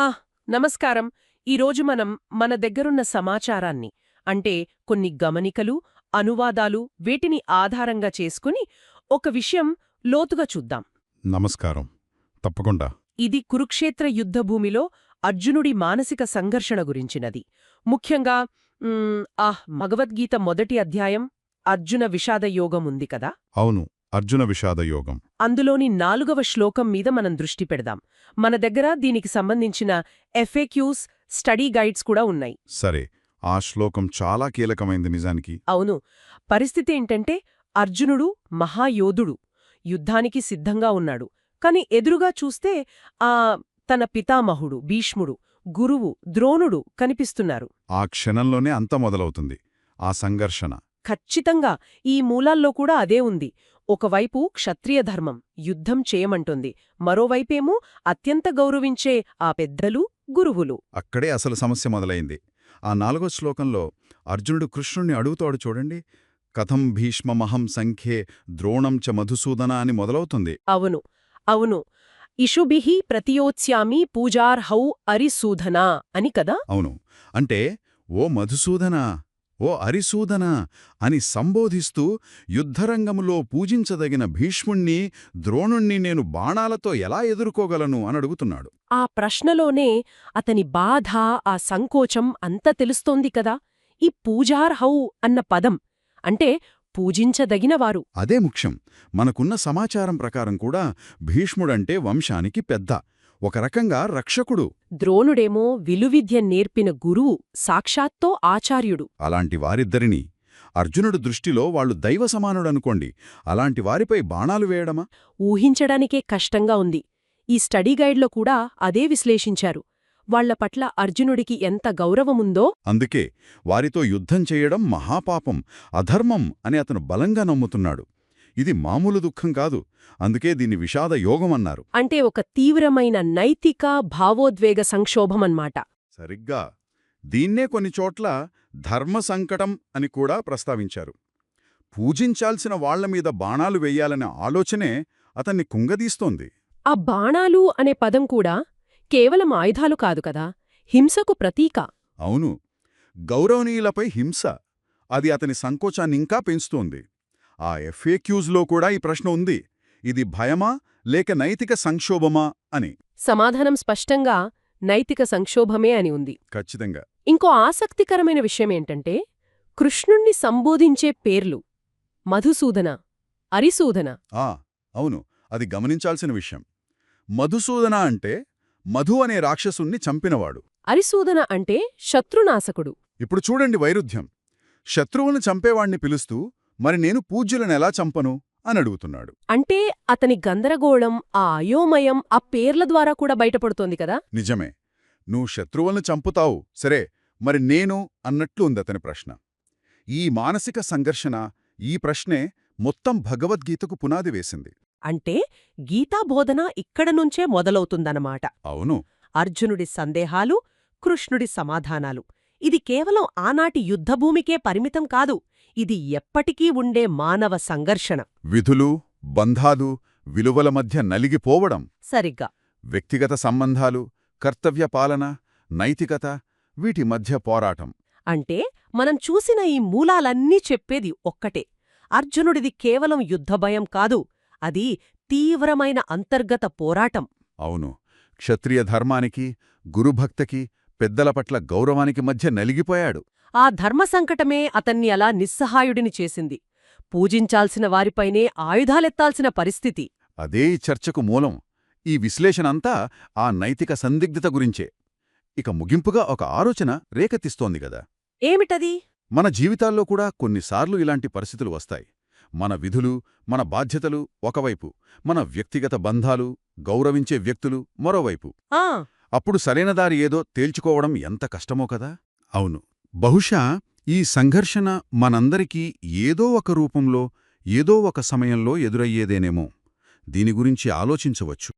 ఆ నమస్కారం. ఈరోజు మనం మన దగ్గరున్న సమాచారాన్ని అంటే కొన్ని గమనికలు అనువాదాలు వేటిని ఆధారంగా చేసుకుని ఒక విషయం లోతుగా చూద్దాం. నమస్కారం. తప్పకుండా. ఇది కురుక్షేత్ర యుద్ధభూమిలో అర్జునుడి మానసిక సంఘర్షణ గురించినది. ముఖ్యంగా మ్, ఆ భగవద్గీత మొదటి అధ్యాయం అర్జున విషాద యోగం ఉంది కదా? అవును. అర్జున విషాద యోగం. అందులోని నాలుగవ శ్లోకం మీద మనం దృష్టి పెడదాం. మన దగ్గర దీనికి సంబంధించిన ఎఫ్ఏక్యూస్ స్టడీ గైడ్స్ కూడా ఉన్నాయి. సరే ఆ శ్లోకం చాలా కీలకమైంది నిజానికి. అవును. పరిస్థితి ఏంటంటే అర్జునుడు మహాయోధుడు. యుద్ధానికి సిద్ధంగా ఉన్నాడు. కాని ఎదురుగా చూస్తే ఆ తన పితామహుడు భీష్ముడు గురువు ద్రోణుడు కనిపిస్తున్నారు. ఆ క్షణంలోనే అంత మొదలవుతుంది. ఆ సంఘర్షణ. ఖచ్చితంగా ఈ మూలాల్లో కూడా అదే ఉంది. ఒకవైపు క్షత్రియ ధర్మం యుద్ధం చేయమంటుంది మరోవైపేమో అత్యంత గౌరవించే ఆ పెద్దలు గురువులు. అక్కడే అసలు సమస్య మొదలైంది. ఆ నాలుగో శ్లోకంలో అర్జునుడు కృష్ణుణ్ణి అడుగుతాడు చూడండి కథం భీష్మమహం సంఖ్యే ద్రోణం చ మధుసూదన అని మొదలవుతుంది. అవును అవును. ఇషుభిః ప్రతియోత్స్యామి పూజార్హౌ అరిసూధనా అని కదా? అవును. అంటే ఓ మధుసూదన ఓ అరిసూదన అని సంబోధిస్తూ యుద్ధరంగములో పూజించదగిన భీష్ముణ్ణి ద్రోణుణ్ణి నేను బాణాలతో ఎలా ఎదుర్కోగలను అని అడుగుతున్నాడు. ఆ ప్రశ్నలోనే అతని బాధ ఆ సంకోచం అంత తెలుస్తోంది కదా. ఈ పూజార్హౌ అన్న పదం అంటే పూజించదగినవారు అదే ముఖ్యం. మనకున్న సమాచారం ప్రకారం కూడా భీష్ముడంటే వంశానికి పెద్ద. ఒక రకంగా రక్షకుడు. ద్రోణుడేమో విలువిద్య నేర్పిన గురువు సాక్షాత్తో ఆచార్యుడు. అలాంటి వారిద్దరినీ అర్జునుడు దృష్టిలో వాళ్ళు దైవ సమానుడనుకోండి అలాంటి వారిపై బాణాలు వేయడమా? ఊహించడానికే కష్టంగా ఉంది. ఈ స్టడీ గైడ్లో కూడా అదే విశ్లేషించారు. వాళ్ళ పట్ల అర్జునుడికి ఎంత గౌరవముందో? అందుకే వారితో యుద్ధం చేయడం మహాపాపం అధర్మం అని అతను బలంగా నమ్ముతున్నాడు. ఇది మామూలు దుఃఖం కాదు. అందుకే దీన్ని విషాద యోగమన్నారు అంటే ఒక తీవ్రమైన నైతిక భావోద్వేగ సంక్షోభమన్మాట. సరిగ్గా. దీన్నే కొన్ని చోట్ల ధర్మ సంకటం అని కూడా ప్రస్తావించారు. పూజించాల్సిన వాళ్ళ మీద బాణాలు వెయ్యాలనే ఆలోచనే అతన్ని కుంగదీస్తోంది. ఆ బాణాలు అనే పదం కూడా కేవలం ఆయుధాలు కాదు కదా హింసకు ప్రతీక. అవును. గౌరవనీయులపై హింస. అది అతని సంకోచాన్నింకా పెంచుతోంది. ఆ ఎఫ్ఏక్యూజ్లో కూడా ఈ ప్రశ్న ఉంది. ఇది భయమా లేక నైతిక సంక్షోభమా అని? సమాధానం స్పష్టంగా నైతిక సంక్షోభమే అని ఉంది. ఖచ్చితంగా. ఇంకో ఆసక్తికరమైన విషయమేంటంటే కృష్ణుణ్ణి సంబోధించే పేర్లు మధుసూదన అరిసూదన. ఆ అవును. అది గమనించాల్సిన విషయం. మధుసూదన అంటే మధు అనే రాక్షసుణ్ణి చంపినవాడు. అరిసూదన అంటే శత్రునాశకుడు. ఇప్పుడు చూడండి వైరుధ్యం. శత్రువును చంపేవాణ్ణి పిలుస్తూ మరి నేను పూజ్యులను ఎలా చంపను? అని అడుగుతున్నాడు. అంటే అతని గందరగోళం ఆ అయోమయం ఆ పేర్ల ద్వారా కూడా బయటపడుతోంది కదా? నిజమే. నువ్వు శత్రువులను చంపుతావు. సరే మరి నేను అన్నట్లు ఉంది అతని ప్రశ్న. ఈ మానసిక సంఘర్షణ ఈ ప్రశ్నే మొత్తం భగవద్గీతకు పునాది వేసింది. అంటే గీతాబోధన ఇక్కడ నుంచే మొదలవుతుందన్నమాట. అవును. అర్జునుడి సందేహాలు కృష్ణుడి సమాధానాలు. ఇది కేవలం ఆనాటి యుద్ధభూమికే పరిమితం కాదు. ఇది ఎప్పటికీ ఉండే మానవ సంఘర్షణ. విధులు బంధాలు విలువల మధ్య నలిగిపోవడం. సరిగ్గా. వ్యక్తిగత సంబంధాలు కర్తవ్య పాలన నైతికత వీటి మధ్య పోరాటం. అంటే మనం చూసిన ఈ మూలాలన్నీ చెప్పేది ఒక్కటే. అర్జునుడిది కేవలం యుద్ధభయం కాదు అది తీవ్రమైన అంతర్గత పోరాటం. అవును క్షత్రియ ధర్మానికి గురుభక్తకి పెద్దల పట్ల గౌరవానికి మధ్య నలిగిపోయాడు. ఆ ధర్మ సంకటమే అతన్ని అలా నిస్సహాయుడిని చేసింది. పూజించాల్సిన వారిపైనే ఆయుధాలెత్తాల్సిన పరిస్థితి. అదే చర్చకు మూలం. ఈ విశ్లేషణంతా ఆ నైతిక సందిగ్ధత గురించే. ఇక ముగింపుగా ఒక ఆలోచన రేకెత్తిస్తోంది గదా. ఏమిటది? మన జీవితాల్లో కూడా కొన్నిసార్లు ఇలాంటి పరిస్థితులు వస్తాయి. మన విధులు మన బాధ్యతలు ఒకవైపు మన వ్యక్తిగత బంధాలు గౌరవించే వ్యక్తులు మరోవైపు. ఆ! అప్పుడు సరైన దారి ఏదో తేల్చుకోవడం ఎంత కష్టమో కదా. అవును. బహుశా ఈ సంఘర్షణ మనందరికీ ఏదో ఒక రూపంలో ఏదో ఒక సమయంలో ఎదురయ్యేదేనేమో. దీని గురించి ఆలోచించవచ్చు.